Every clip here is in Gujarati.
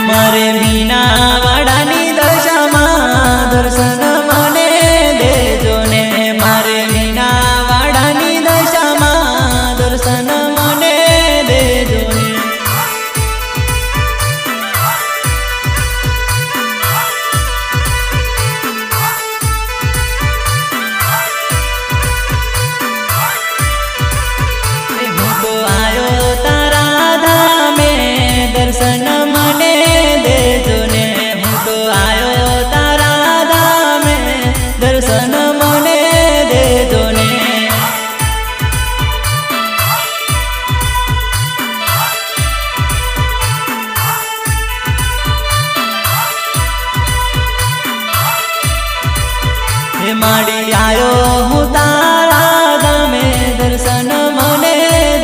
મરે વિના માડી આવ્યો હું તારા તમે દર્શન મને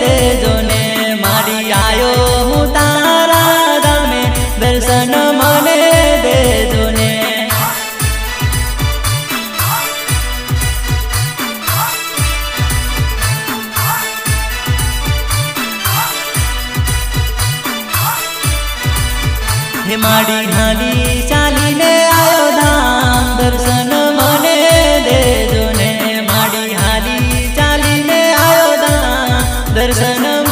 દેજો ને. માડી આવ્યો હું તારા તમે દર્શન મને દેજો ને. હે માડી હાલી sanam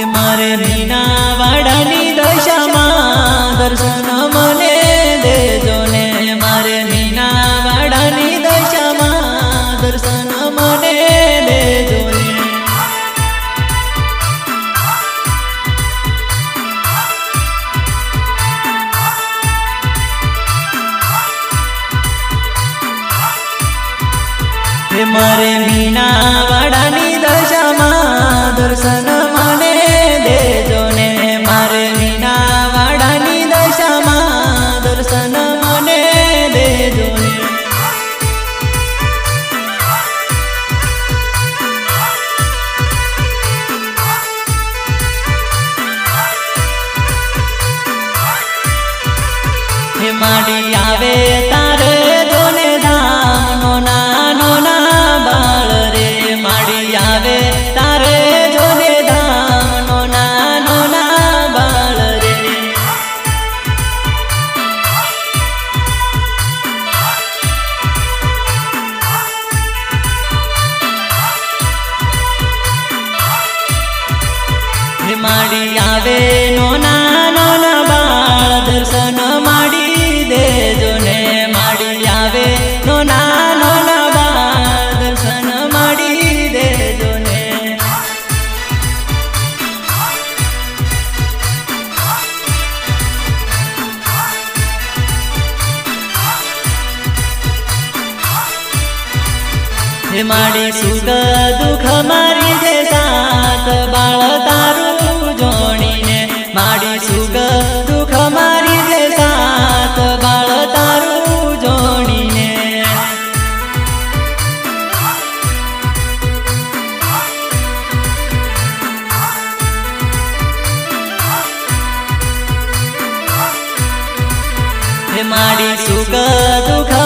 આજે મારે દીના વાડાની દશામાં દર્શન મને દેજો ને. મારે દીના વાડાની દશામાં દર્શન મને દેજો ને. મારે મીના માડી આવે નો નાનો નાના બાળ દર્શન માડી દેજો ને માડી આવે નો નાના નાના બાળ દર્શન માડી દેજો ને હે માડી માડી સુખ દુઃખ